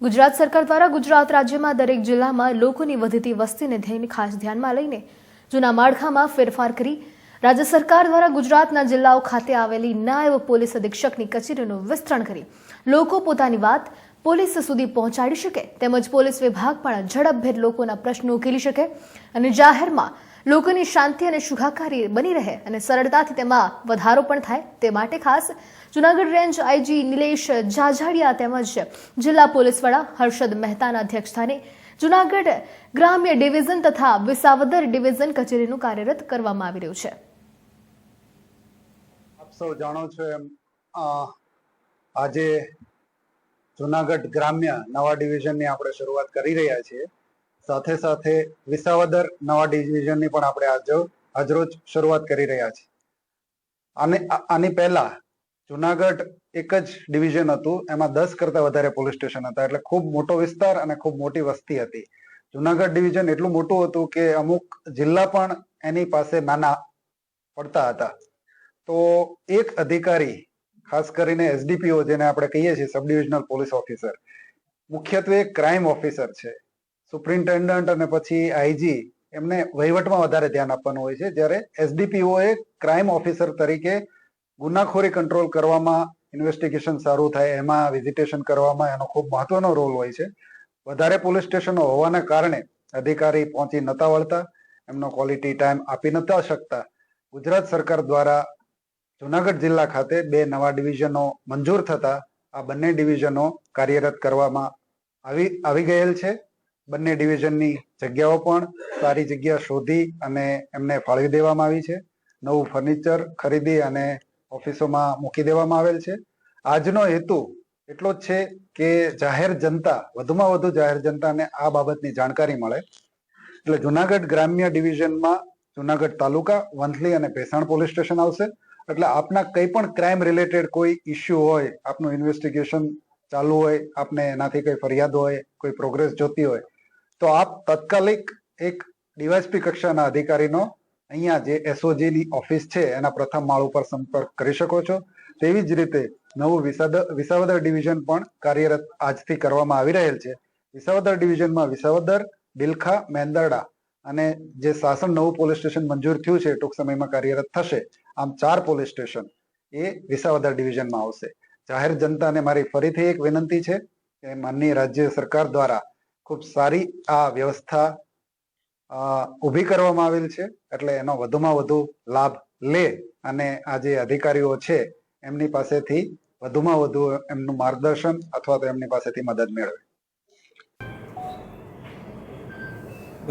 ગુજરાત સરકાર દ્વારા ગુજરાત રાજ્યમાં દરેક જિલ્લામાં લોકોની વધતી વસ્તીને ધ્યેયને ખાસ ધ્યાનમાં લઈને જૂના માળખામાં ફેરફાર કરી રાજ્ય સરકાર દ્વારા ગુજરાતના જિલ્લાઓ ખાતે આવેલી નાયબ પોલીસ અધિક્ષકની કચેરીનું વિસ્તરણ કરી. લોકો પોતાની વાત પોલીસ સુધી પહોંચાડી શકે, તેમજ પોલીસ વિભાગ પણ ઝડપભેર લોકોના પ્રશ્નો ઉકેલી શકે અને જાહેરમાં લોકોની શાંતિ અને સુખાકારી બની રહે અને સરળતાથી તેમાં વધારો પણ થાય. તે માટે ખાસ જુનાગઢ રેન્જ આઈજી નિલેશ જાજાડિયા તેમજ જિલ્લા પોલીસ હર્ષદ મહેતાના અધ્યક્ષસ્થાને જુનાગઢ ગ્રામ્ય ડિવિઝન તથા વિસાવદર ડિવિઝન કચેરીનું કાર્યરત કરવામાં આવી રહ્યું છે. આપ સૌ જાણો છો એમ આજે જુનાગઢ ગ્રામ્ય નવા ડિવિઝનની આપણે શરૂઆત કરી રહ્યા છીએ. સાથે સાથે વિસાવદર નવા ડિવિઝનની પણ આપણે આજ, આજરોજ શરૂઆત કરી રહ્યા છીએ. આને આની પહેલા જુનાગઢ એક જ ડિવિઝન હતું, એમાં દસ કરતા વધારે પોલીસ સ્ટેશન હતા, એટલે ખૂબ મોટો વિસ્તાર અને ખૂબ મોટી વસ્તી હતી. જુનાગઢ ડિવિઝન એટલું મોટું હતું કે અમુક જિલ્લા પણ એની પાસે નાના પડતા હતા. તો એક અધિકારી, ખાસ કરીને એસડીપીઓ જેને આપણે કહીએ છીએ સબ ડિવિઝનલ પોલીસ ઓફિસર મુખ્યત્વે ક્રાઇમ ઓફિસર છે. સુપ્રિન્ટેન્ડન્ટ અને પછી આઈજી એમને વહીવટમાં વધારે ધ્યાન આપવાનું હોય છે, જ્યારે એસડીપીઓ એ ક્રાઇમ ઓફિસર તરીકે ગુનાખોરી કંટ્રોલ કરવામાં, ઇન્વેસ્ટિગેશન સારું થાય, એમાં વિઝિટેશન કરવામાં એનો ખૂબ મહત્વનો રોલ હોય છે. વધારે પોલીસ સ્ટેશનો હોવાના કારણે અધિકારી પહોંચી નતા વળતા, એમનો ક્વોલિટી ટાઈમ આપી નતા શકતા. ગુજરાત સરકાર દ્વારા જુનાગઢ જિલ્લા ખાતે બે નવા ડિવિઝનો મંજૂર થતા આ બંને ડિવિઝનો કાર્યરત કરવામાં આવી આવી ગયેલ છે. બંને ડિવિઝનની જગ્યાઓ પણ સારી જગ્યા શોધી અને એમને ફાળવી દેવામાં આવી છે. નવું ફર્નિચર ખરીદી અને ઓફિસોમાં મૂકી દેવામાં આવેલ છે. આજનો હેતુ એટલો જ છે કે જાહેર જનતા, વધુમાં વધુ જાહેર જનતાને આ બાબતની જાણકારી મળે. એટલે જુનાગઢ ગ્રામ્ય ડિવિઝનમાં જુનાગઢ તાલુકા, વંથલી અને ભેસાણ પોલીસ સ્ટેશન આવશે. એટલે આપના કંઈ પણ ક્રાઇમ રિલેટેડ કોઈ ઇસ્યુ હોય, આપનું ઇન્વેસ્ટિગેશન ચાલુ હોય, આપને એનાથી કઈ ફરિયાદ હોય, કોઈ પ્રોગ્રેસ જોતી હોય તો આપ તાત્કાલિક એક ડીવાયસપી કક્ષાના અધિકારીનો અહીંયા જે એસઓજી ની ઓફિસ છે, એના પ્રથમ માળ ઉપર સંપર્ક કરી શકો છો. તેવી જ રીતે નવું વિસાવદર વિસાવદર ડિવિઝન પણ કાર્યરત આજથી કરવામાં આવી રહેલ છે. વિસાવદર ડિવિઝનમાં વિસાવદર, બિલખા, મેંદરડા અને જે શાસન નવું પોલીસ સ્ટેશન મંજૂર થયું છે, ટૂંક સમયમાં કાર્યરત થશે, આમ ચાર પોલીસ સ્ટેશન એ વિસાવદર ડિવિઝનમાં આવશે. જાહેર જનતાને મારી ફરીથી એક વિનંતી છે કે માનનીય રાજ્ય સરકાર દ્વારા ખૂબ સારી આ વ્યવસ્થા ઊભી કરવામાં આવેલ છે. એટલે એનો વધુમાં વધુ લાભ લે અને આ જે અધિકારીઓ છે, એમની પાસેથી વધુમાં વધુ એમનું માર્ગદર્શન અથવા તો એમની પાસેથી મદદ મેળવે.